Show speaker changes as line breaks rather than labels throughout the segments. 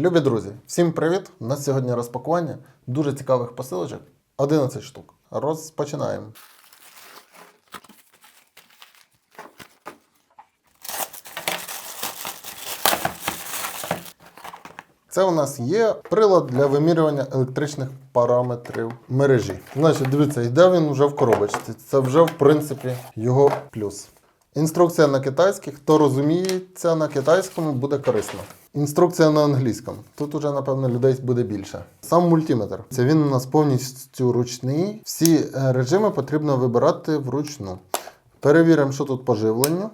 Любі друзі, всім привіт! У нас сьогодні розпакування дуже цікавих посилочок. 11 штук. Розпочинаємо. Це у нас є прилад для вимірювання електричних параметрів мережі. Значить, дивіться, йде він вже в коробочці. Це вже, в принципі, його плюс. Інструкція на китайській. Хто розуміється на китайському, буде корисно. Інструкція на англійському. Тут уже, напевно, людей буде більше. Сам мультиметр. Це він у нас повністю ручний. Всі е, режими потрібно вибирати вручну. Перевіримо, що тут по живленню.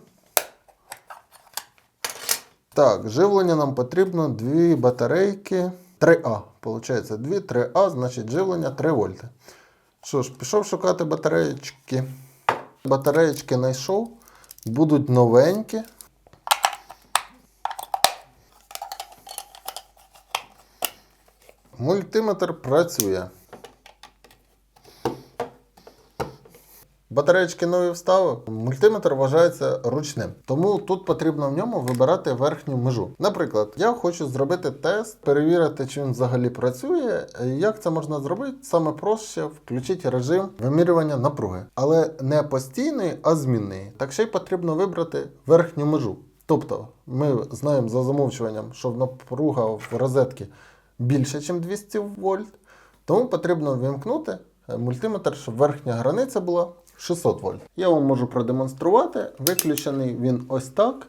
Так, живлення нам потрібно дві батарейки 3А. Получається, 2 3А, значить живлення 3 вольти. Що ж, пішов шукати батареєчки. Батареєчки знайшов. Будуть новенькі. Мультиметр працює. Батареєчки нові вставив. Мультиметр вважається ручним, тому тут потрібно в ньому вибирати верхню межу. Наприклад, я хочу зробити тест, перевірити, чи він взагалі працює. Як це можна зробити? Саме проще включити режим вимірювання напруги, але не постійної, а змінної. Так ще й потрібно вибрати верхню межу. Тобто, ми знаємо за замовчуванням, що напруга в розетці більше, ніж 200 вольт. Тому потрібно вимкнути е, мультиметр, щоб верхня границя була 600 вольт. Я вам можу продемонструвати. Виключений він ось так,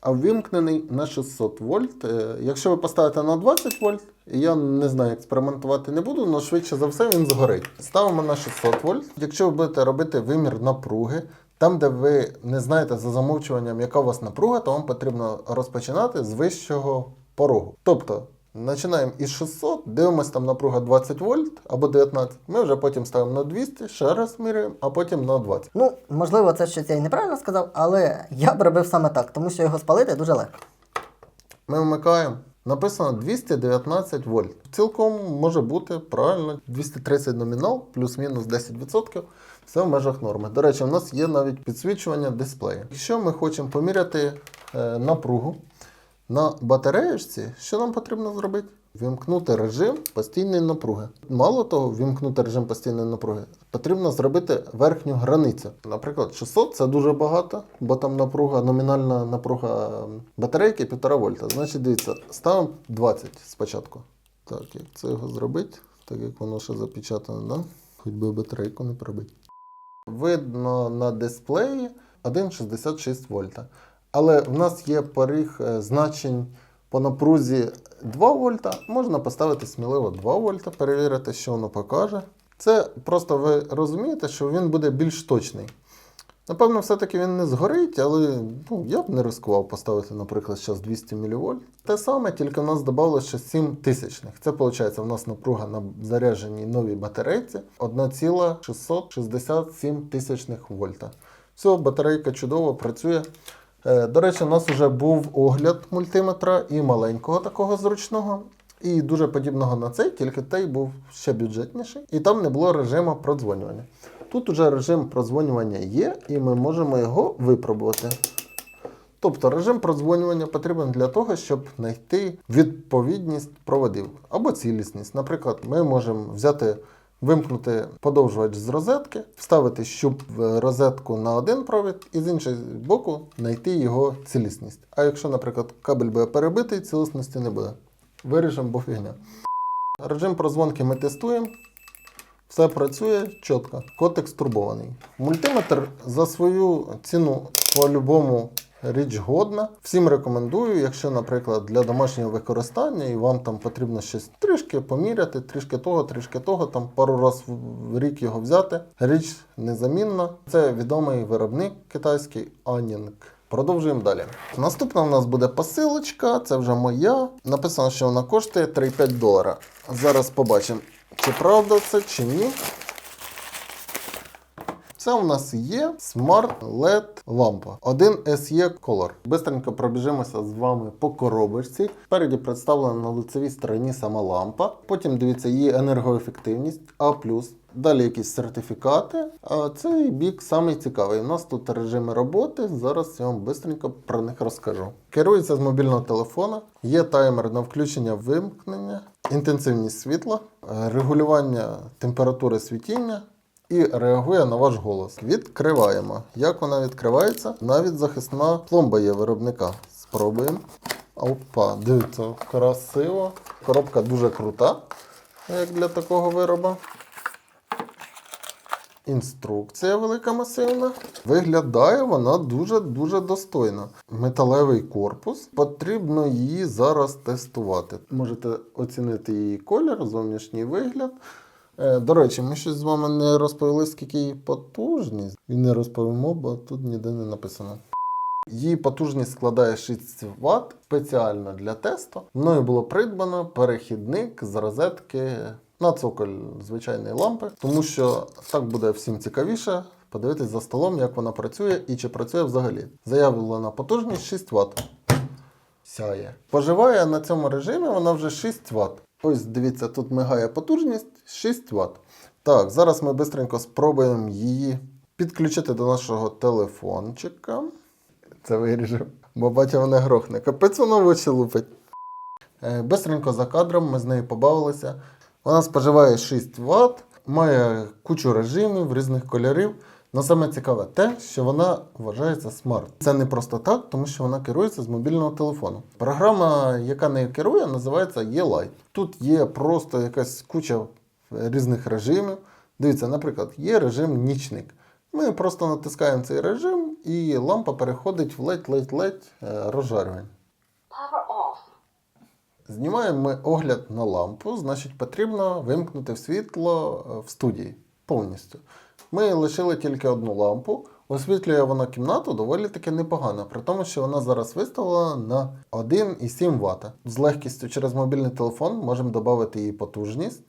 а ввімкнений на 600 вольт. Е, Якщо ви поставите на 20 вольт, я не знаю, експериментувати не буду, але швидше за все він згорить. Ставимо на 600 вольт. Якщо ви будете робити вимір напруги, там, де ви не знаєте за замовчуванням, яка у вас напруга, то вам потрібно розпочинати з вищого порогу. Тобто, починаємо із 600, дивимося там напруга 20 вольт або 19. Ми вже потім ставимо на 200, ще раз міряємо, а потім на 20.
Ну, можливо, це щось я і неправильно сказав, але я б робив саме так, тому що його спалити дуже легко.
Ми вмикаємо. Написано 219 вольт. Цілком може бути правильно 230 номінал, плюс-мінус 10%. Все в межах норми. До речі, у нас є навіть підсвічування дисплею. Якщо ми хочемо поміряти е, напругу на батареєчці, що нам потрібно зробити? Вімкнути режим постійної напруги. Мало того, вімкнути режим постійної напруги, потрібно зробити верхню границю. Наприклад, 600 це дуже багато, бо там напруга, номінальна напруга ем, батарейки 1,5 вольта. Значить, дивіться, ставимо 20 спочатку. Так, як це його зробити? Так як воно ще запечатане, да? хоч би батарейку не пробити. Видно на дисплеї 1,66 вольта. Але в нас є поріг е, значень по напрузі 2 вольта. Можна поставити сміливо 2 вольта, перевірити, що воно покаже. Це просто ви розумієте, що він буде більш точний. Напевно, все-таки він не згорить, але ну, я б не ризикував поставити, наприклад, зараз 200 мВ. Те саме, тільки в нас додали ще 7 тисячних. Це виходить, в нас напруга на зарядженій новій батарейці 1,667 тисячних вольта. Все, батарейка чудово працює. Е, До речі, у нас вже був огляд мультиметра і маленького такого зручного. І дуже подібного на цей, тільки той був ще бюджетніший, і там не було режиму продзвонювання. Тут уже режим продзвонювання є, і ми можемо його випробувати. Тобто режим продзвонювання потрібен для того, щоб знайти відповідність проводів або цілісність. Наприклад, ми можемо взяти, вимкнути подовжувач з розетки, вставити щуп в розетку на один провід і з іншого боку знайти його цілісність. А якщо, наприклад, кабель буде перебитий, цілісності не буде. Виріжемо, бо фігня. Режим прозвонки ми тестуємо. Все працює чітко, котик стурбований. Мультиметр за свою ціну по-любому річ годна. Всім рекомендую, якщо, наприклад, для домашнього використання і вам там потрібно щось трішки поміряти, трішки того, трішки того, там пару разів в рік його взяти. Річ незамінна. Це відомий виробник китайський Anning. Продовжуємо далі. Наступна у нас буде посилочка, це вже моя. Написано, що вона коштує 3,5 долара. Зараз побачимо, чи правда це, чи ні. Це у нас є Smart LED лампа 1 SE Color. Бистренько пробіжимося з вами по коробочці. Спереді представлена на лицевій стороні сама лампа. Потім дивіться її енергоефективність А. Далі якісь сертифікати. А цей бік самий цікавий. У нас тут режими роботи. Зараз я вам бистренько про них розкажу. Керується з мобільного телефона, є таймер на включення вимкнення, інтенсивність світла, регулювання температури світіння. І реагує на ваш голос. Відкриваємо. Як вона відкривається? Навіть захисна пломба є виробника. Спробуємо. Опа, дивіться, красиво. Коробка дуже крута, як для такого вироба. Інструкція велика масивна. Виглядає вона дуже-дуже достойно. Металевий корпус. Потрібно її зараз тестувати. Можете оцінити її колір, зовнішній вигляд. Е, До речі, ми щось з вами не розповіли, скільки її потужність. І не розповімо, бо тут ніде не написано. Її потужність складає 6 Вт спеціально для тесту. Мною було придбано перехідник з розетки на цоколь звичайної лампи, тому що так буде всім цікавіше подивитись за столом, як вона працює і чи працює взагалі. Заявлена потужність 6 Вт. Сяє. Поживає на цьому режимі вона вже 6 Вт. Ось дивіться, тут мигає потужність 6 Вт. Так, зараз ми швидко спробуємо її підключити до нашого телефончика. Це виріжемо. Бо батя мене грохне. Капець воно в очі лупить. Е, Бистренько за кадром ми з нею побавилися. Вона споживає 6 Вт, має кучу режимів різних кольорів. Но саме цікаве те, що вона вважається смарт. Це не просто так, тому що вона керується з мобільного телефону. Програма, яка нею керує, називається E-Light. Тут є просто якась куча різних режимів. Дивіться, наприклад, є режим нічник. Ми просто натискаємо цей режим, і лампа переходить в ледь-ледь-ледь е, розжарювання. Знімаємо ми огляд на лампу, значить потрібно вимкнути світло е, в студії повністю. Ми лишили тільки одну лампу. Освітлює вона кімнату доволі таки непогано, при тому, що вона зараз виставлена на 1,7 Вт. З легкістю через мобільний телефон можемо додати її потужність.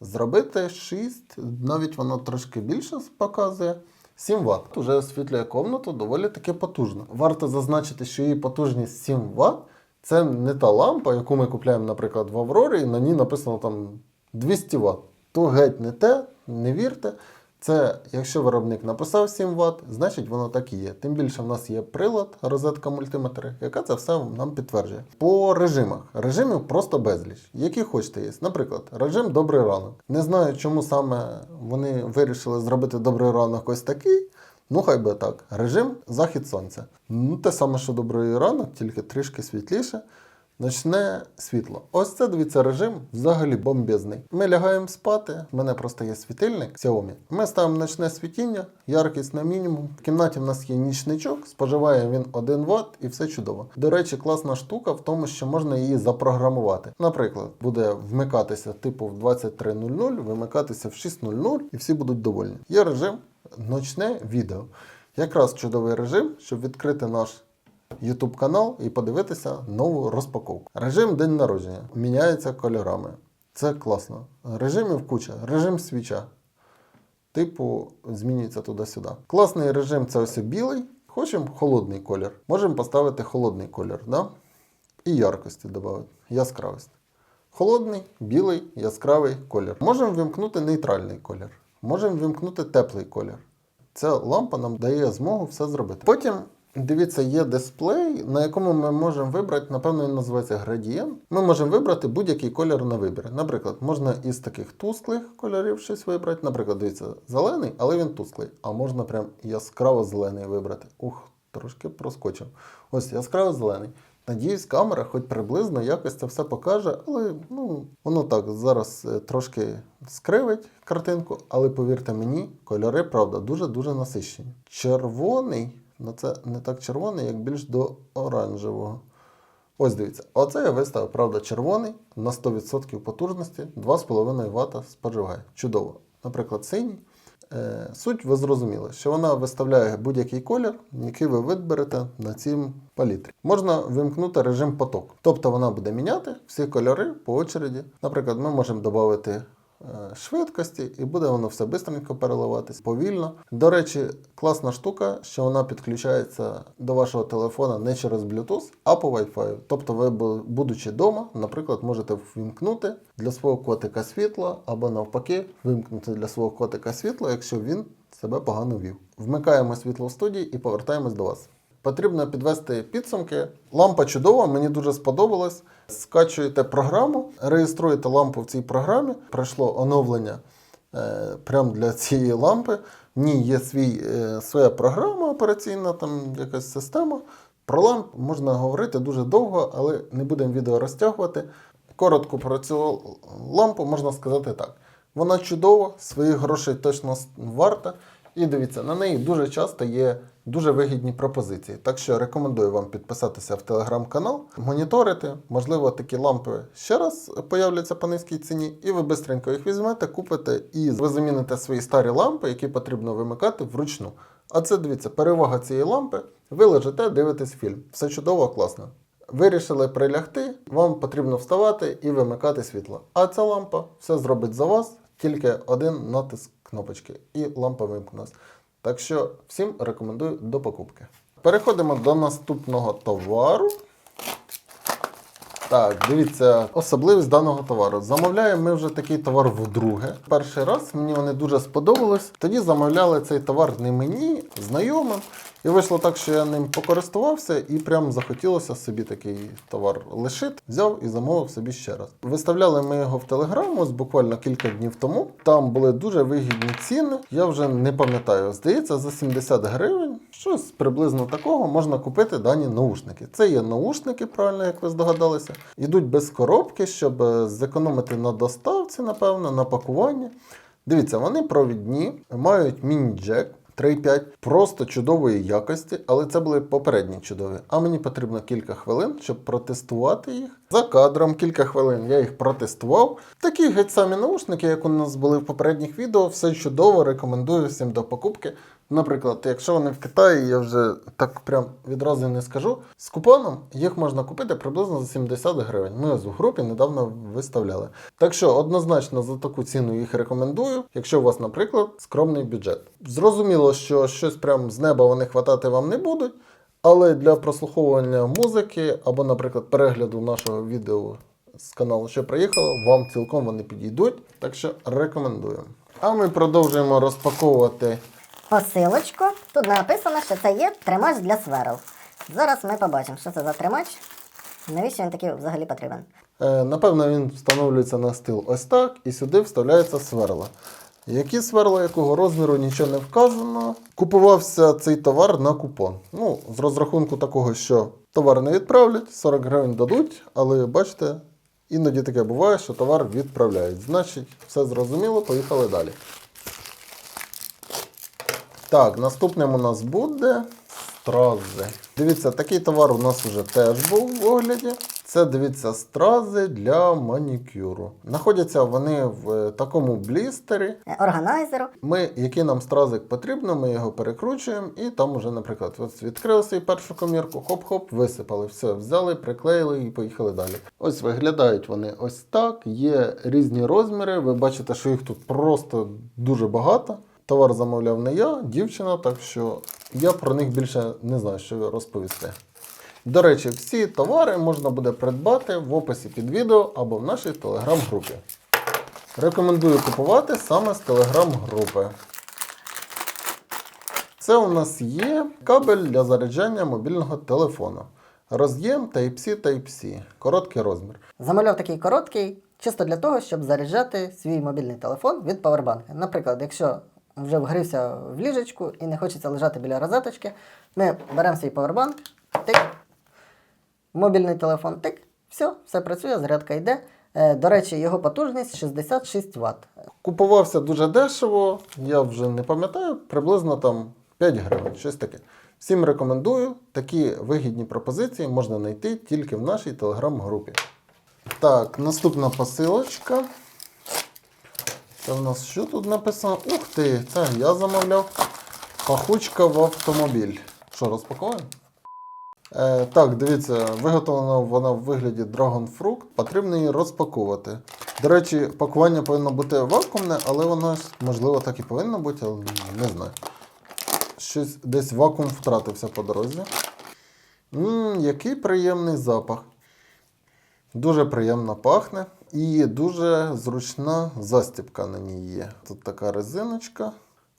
Зробити 6, навіть воно трошки більше показує. 7 Вт. Уже освітлює комнату доволі таки потужно. Варто зазначити, що її потужність 7 Вт це не та лампа, яку ми купуємо, наприклад, в Аврорі, і на ній написано там 200 Вт. То геть не те, не вірте. Це якщо виробник написав 7 Вт, значить воно так і є. Тим більше в нас є прилад, розетка мультиметр, яка це все нам підтверджує. По режимах. Режимів просто безліч. Які хочете є. Наприклад, режим добрий ранок. Не знаю, чому саме вони вирішили зробити добрий ранок ось такий. Ну, хай би так. Режим захід сонця. Ну, те саме, що добрий ранок, тільки трішки світліше. Ночне світло. Ось це дивіться режим взагалі бомбезний. Ми лягаємо спати. В мене просто є світильник Xiaomi. Ми ставимо ночне світіння, яркість на мінімум. В кімнаті в нас є нічничок, споживає він 1 Вт і все чудово. До речі, класна штука в тому, що можна її запрограмувати. Наприклад, буде вмикатися типу в 23.00, вимикатися в 6.00 і всі будуть довольні. Є режим ночне відео. Якраз чудовий режим, щоб відкрити наш YouTube канал і подивитися нову розпаковку. Режим день народження міняється кольорами. Це класно. Режимів куча, режим свіча. Типу, змінюється туди-сюди. Класний режим це ось білий. Хочемо холодний колір. Можемо поставити холодний колір. Да? І яркості додати, яскравість. Холодний, білий, яскравий колір. Можемо вимкнути нейтральний колір. Можемо вимкнути теплий колір. Ця лампа нам дає змогу все зробити. Потім, дивіться, є дисплей, на якому ми можемо вибрати, напевно, він називається градієнт. Ми можемо вибрати будь-який колір на вибір. Наприклад, можна із таких тусклих кольорів щось вибрати. Наприклад, дивіться, зелений, але він тусклий. А можна прям яскраво зелений вибрати. Ух, трошки проскочив. Ось яскраво зелений. Надіюсь, камера хоч приблизно якось це все покаже, але ну, воно так зараз е, трошки скривить картинку, але повірте мені, кольори, правда, дуже-дуже насичені. Червоний, ну це не так червоний, як більш до оранжевого. Ось дивіться, оце я виставив, правда, червоний на 100% потужності, 2,5 Вт споживає. Чудово. Наприклад, синій. Е, Суть ви зрозуміли, що вона виставляє будь-який колір, який ви виберете на цій палітрі. Можна вимкнути режим поток. Тобто вона буде міняти всі кольори по очереді. Наприклад, ми можемо додати швидкості, і буде воно все швидко переливатись, повільно. До речі, класна штука, що вона підключається до вашого телефона не через Bluetooth, а по Wi-Fi. Тобто, ви, будучи вдома, наприклад, можете ввімкнути для свого котика світло, або навпаки, вимкнути для свого котика світло, якщо він себе погано вів. Вмикаємо світло в студії і повертаємось до вас. Потрібно підвести підсумки. Лампа чудова, мені дуже сподобалась. Скачуєте програму, реєструєте лампу в цій програмі. Пройшло оновлення е, прямо для цієї лампи. В ній є свій, е, своя програма операційна, там якась система. Про ламп можна говорити дуже довго, але не будемо відео розтягувати. Коротко про цю лампу можна сказати так. Вона чудова, своїх грошей точно варта. І дивіться, на неї дуже часто є дуже вигідні пропозиції. Так що рекомендую вам підписатися в телеграм-канал, моніторити. Можливо, такі лампи ще раз появляться по низькій ціні, і ви швидко їх візьмете, купите і ви заміните свої старі лампи, які потрібно вимикати вручну. А це дивіться, перевага цієї лампи. Ви лежите, дивитесь фільм. Все чудово, класно. Вирішили прилягти, вам потрібно вставати і вимикати світло. А ця лампа все зробить за вас, тільки один натиск кнопочки, і лампа вимкнулась. Так що всім рекомендую до покупки. Переходимо до наступного товару. Так, дивіться, особливість даного товару. Замовляємо ми вже такий товар вдруге. Перший раз мені вони дуже сподобались. Тоді замовляли цей товар не мені, знайомим. І вийшло так, що я ним покористувався і прям захотілося собі такий товар лишити. Взяв і замовив собі ще раз. Виставляли ми його в Телеграм ось буквально кілька днів тому. Там були дуже вигідні ціни. Я вже не пам'ятаю. Здається, за 70 гривень. Щось приблизно такого можна купити дані наушники. Це є наушники, правильно, як ви здогадалися. Ідуть без коробки, щоб е, зекономити на доставці, напевно, на пакуванні. Дивіться, вони провідні, мають міні-джек. 3,5 просто чудової якості, але це були попередні чудові. А мені потрібно кілька хвилин, щоб протестувати їх. За кадром кілька хвилин я їх протестував. Такі геть самі наушники, як у нас були в попередніх відео, все чудово, рекомендую всім до покупки. Наприклад, якщо вони в Китаї, я вже так прям відразу не скажу. З купоном їх можна купити приблизно за 70 гривень. Ми в групі недавно виставляли. Так що однозначно за таку ціну їх рекомендую, якщо у вас, наприклад, скромний бюджет. Зрозуміло, що щось прям з неба вони хватати вам не будуть. Але для прослуховування музики або, наприклад, перегляду нашого відео з каналу що приїхало, вам цілком вони підійдуть. Так що рекомендую. А ми продовжуємо розпаковувати
посилочку. Тут написано, що це є тримач для сверл. Зараз ми побачимо, що це за тримач. Навіщо він такий взагалі потрібен?
Е, Напевно, він встановлюється на стил ось так, і сюди вставляється сверла. Які сверла, якого розміру, нічого не вказано. Купувався цей товар на купон. Ну, з розрахунку такого, що товар не відправлять, 40 гривень дадуть, але бачите, іноді таке буває, що товар відправляють. Значить, все зрозуміло, поїхали далі. Так, наступним у нас буде стрази. Дивіться, такий товар у нас вже теж був в огляді. Це дивіться стрази для манікюру. Знаходяться вони в е, такому блістері.
Е, Органайзеру.
Ми, який нам стразик потрібно, ми його перекручуємо, і там уже, наприклад, ось відкрили свій першу комірку, хоп-хоп, висипали. Все, взяли, приклеїли і поїхали далі. Ось виглядають вони ось так. Є різні розміри. Ви бачите, що їх тут просто дуже багато. Товар замовляв не я, дівчина, так що я про них більше не знаю, що розповісти. До речі, всі товари можна буде придбати в описі під відео або в нашій телеграм-групі. Рекомендую купувати саме з телеграм-групи. Це у нас є кабель для заряджання мобільного телефону. Роз'єм Type-C Type-C. Короткий розмір.
Замовляв такий короткий, чисто для того, щоб заряджати свій мобільний телефон від павербанка. Наприклад, якщо вже вгрився в ліжечку і не хочеться лежати біля розеточки, ми беремо свій павербанк, тик, мобільний телефон, тик, все, все працює, зарядка йде. Е, До речі, його потужність 66 Вт.
Купувався дуже дешево, я вже не пам'ятаю, приблизно там 5 гривень, щось таке. Всім рекомендую. Такі вигідні пропозиції можна знайти тільки в нашій телеграм-групі. Так, наступна посилочка. Це в нас що тут написано? Ух ти, це я замовляв. Пахучка в автомобіль. Що, розпаковуємо? Е, так, дивіться, виготовлена вона в вигляді Fruit. Потрібно її розпаковувати. До речі, пакування повинно бути вакуумне, але воно можливо так і повинно бути, але не знаю. Щось десь вакуум втратився по дорозі. Ммм, який приємний запах. Дуже приємно пахне і дуже зручна застібка на ній є. Тут така резиночка.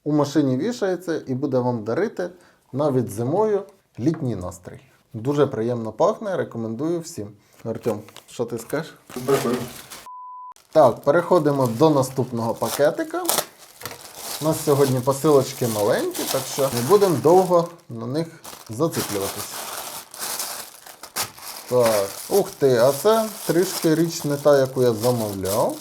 У машині вішається і буде вам дарити навіть зимою літній настрій. Дуже приємно пахне, рекомендую всім. Артем, що ти скажеш? Так, переходимо до наступного пакетика. У нас сьогодні посилочки маленькі, так що не будемо довго на них зациклюватися. Так, ух ти, а це трішки річ не та, яку я замовляв.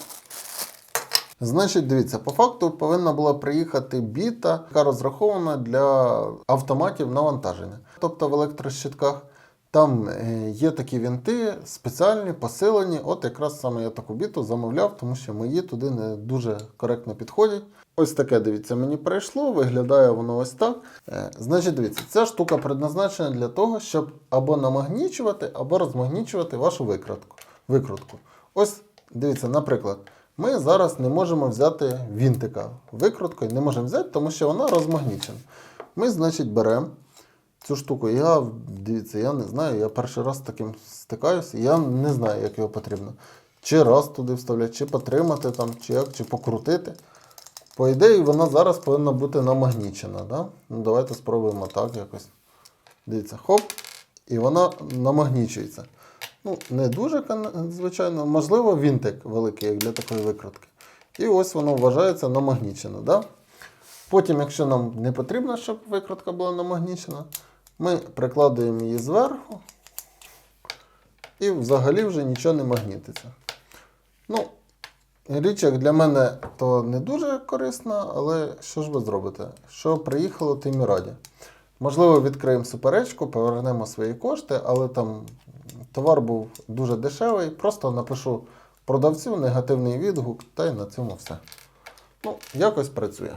Значить, дивіться, по факту повинна була приїхати біта, яка розрахована для автоматів навантаження. Тобто в електрощитках там е, є такі вінти спеціальні, посилені. От якраз саме я таку біту замовляв, тому що мої туди не дуже коректно підходять. Ось таке, дивіться, мені прийшло, виглядає воно ось так. Е, Значить, дивіться, ця штука предназначена для того, щоб або намагнічувати, або розмагнічувати вашу викрутку. викрутку. Ось дивіться, наприклад, ми зараз не можемо взяти вінтика викруткою, не можемо взяти, тому що вона розмагнічена. Ми, значить, беремо цю штуку. Я дивіться, я не знаю, я перший раз з таким стикаюся, я не знаю, як його потрібно. Чи раз туди вставляти, чи потримати там, чи як, чи покрутити. По ідеї, вона зараз повинна бути намагнічена. Да? Ну, давайте спробуємо так якось. Дивіться, хоп, і вона намагнічується. Ну, не дуже, звичайно, можливо, вінтик великий, як для такої викрутки. І ось воно вважається намагнічено. Да? Потім, якщо нам не потрібно, щоб викрутка була намагнічена, ми прикладуємо її зверху і взагалі вже нічого не магнітиться. Ну, річ, як для мене, то не дуже корисна, але що ж ви зробите? Що приїхало, тим і раді. Можливо, відкриємо суперечку, повернемо свої кошти, але там товар був дуже дешевий. Просто напишу продавцю негативний відгук, та й на цьому все. Ну, якось працює.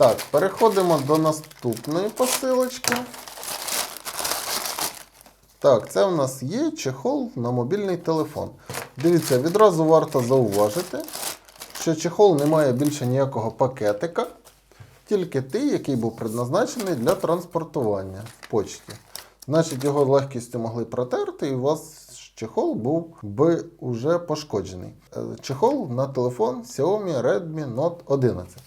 Так, переходимо до наступної посилочки. Так, це в нас є чехол на мобільний телефон. Дивіться, відразу варто зауважити, що чехол не має більше ніякого пакетика, тільки той, який був предназначений для транспортування в почті. Значить, його легкістю могли протерти, і у вас чехол був би уже пошкоджений. Е, Чехол на телефон Xiaomi Redmi Note 11.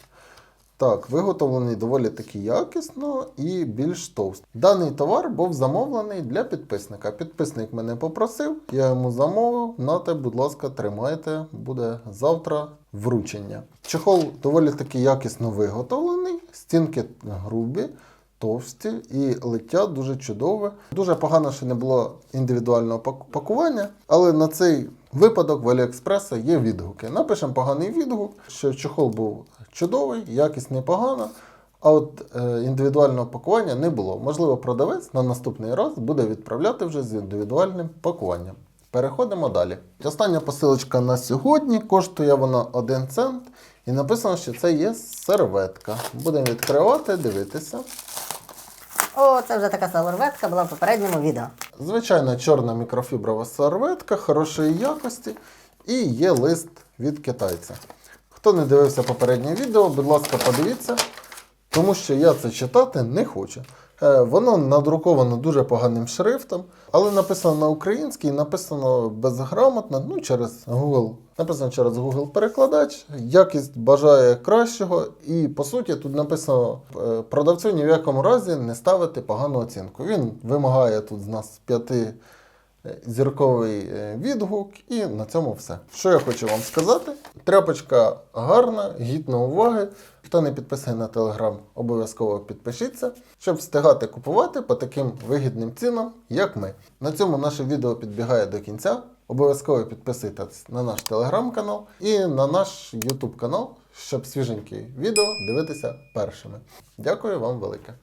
Так, виготовлений доволі таки якісно і більш товст. Даний товар був замовлений для підписника. Підписник мене попросив, я йому замовив. Нате, будь ласка, тримайте, буде завтра вручення. Чехол доволі таки якісно виготовлений, стінки грубі. Товсті і лиття дуже чудове. Дуже погано, що не було індивідуального пакування, але на цей випадок в Аліекспреса є відгуки. Напишемо поганий відгук, що чохол був чудовий, якість непогана, а от е, індивідуального пакування не було. Можливо, продавець на наступний раз буде відправляти вже з індивідуальним пакуванням. Переходимо далі. Остання посилочка на сьогодні коштує вона 1 цент. І написано, що це є серветка. Будемо відкривати, дивитися.
О, це вже така серветка була в попередньому відео.
Звичайна чорна мікрофіброва серветка хорошої якості і є лист від китайця. Хто не дивився попереднє відео, будь ласка, подивіться, тому що я це читати не хочу. Е, Воно надруковано дуже поганим шрифтом, але написано на українській, написано безграмотно, ну через Google. Написано через Google перекладач. Якість бажає кращого, і по суті тут написано е, продавцю ні в якому разі не ставити погану оцінку. Він вимагає тут з нас п'яти зірковий е, відгук, і на цьому все. Що я хочу вам сказати? Тряпочка гарна, гідна уваги. Хто не підписаний на телеграм, обов'язково підпишіться, щоб встигати купувати по таким вигідним цінам, як ми. На цьому наше відео підбігає до кінця. Обов'язково підписуйтесь на наш телеграм-канал і на наш YouTube канал, щоб свіженькі відео дивитися першими. Дякую вам велике.